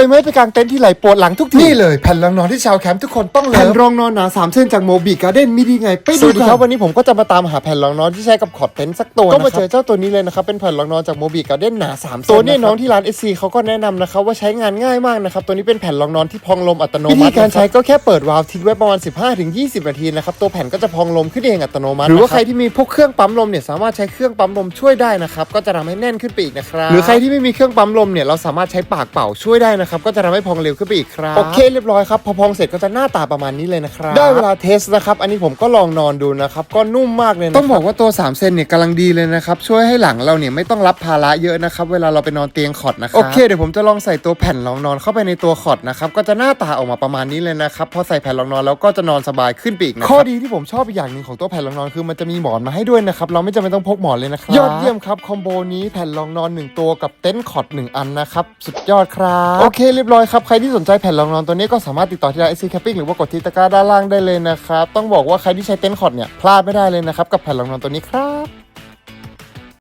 ยไหมไปกางเต็นท์ที่ไหลปวดหลังทุกทีนี่เลยแผ่นรองนอนที่ชาวแคมป์ทุกคนต้องเลยแผ่นรองนอนหนาสามเส้นจากโมบิการ์เด้นมีดีไงไปดูครับวันนี้ผมก็จะมาตามหาแผ่นรองนอนที่ใช้กับขอดเต็นท์สักตัวก็มาเจอเจ้าตัวนี้เลยนะครับเป็นแผ่นรองนอนจากโมบิการ์เด้นหนาสามเส้นตัวนี้น้องที่ร้านเอซีเขาก็แนะนำนะครับว่าใช้งานง่ายมากนะครับตัวนี้เป็นแผ่นรองนอนที่พองลมอัตโนมัติวิธีการใช้ก็แค่เปิดวาล์วทิ้งไว้ประมาณ 15-20 นาทีนะครับตัวแผ่นก็จะพองลมขึ้นเองอัตโนมัติหรือว่าใครที่มีพวกเครื่องปั๊มลมเนี่ยสามารถใช้เครื่องปั๊มลมช่วยได้นะครับก็จะทำให้แน่นขึ้นไปอีกนะครับหรือใครที่ไม่มีเครื่องปั๊มลมเนี่ยเราสามารถใช้ปากเป่าช่วยได้นะครับก็จะทำให้พองเร็วขึ้นไปอีกครับโอเคเรียบร้อยครับพอพองเสร็จก็จะหน้าตาประมาณนี้เลยนะครับได้เวลาเทสนะครับอันนี้ผมก็ลองนอนดูนะครับก็นุ่มมากเลยนะต้องบอกว่าตัว3เซนเนี่ยกำลังดีเลยนะครับช่วยให้หลังเราเนี่ยไม่ต้องรับภาระเยอะนะครับเวลาเราไปนอนเตียงคอร์ดนะครับโอเคเดี๋ยวผมจะลองใส่ตัวแผ่นรองนอนเข้าไปในตัวคอร์ดนะครับก็จะหน้าตาออกมาประมาณนี้เลยนะครับพอใส่แผ่นรองนอนแล้วก็จะนอนสบายขึ้นไปอีกนะครับข้อดีที่ผมชอบอีกอย่างหนึ่งของตัวแผ่นรองนอนคือมันจะมีหมอนมาให้ด้วยนะครับเราไม่จำเป็นต้องพกหมอนเลยนะครับยอดเยี่ยมครับคอมโบนี้แผ่นรองนอนหนึ่งตัวกับเต็นท์คอร์ดหนึ่งอันนะครับสุดยอดครับโอเคเรียบร้อยครับ ใครที่สนใจแผ่นรองนอนตัวนี้ก็สามารถติดต่อที่ร้าน SC Camping หรือว่ากดที่ตะกร้าด้านล่างได้เลยนะครับ ต้องบอกว่าใครที่ใช้เต็นท์คอร์ดเนี่ยพลาดไม่ได้เลยนะครับกับแผ่นรองนอนตัวนี้ครับ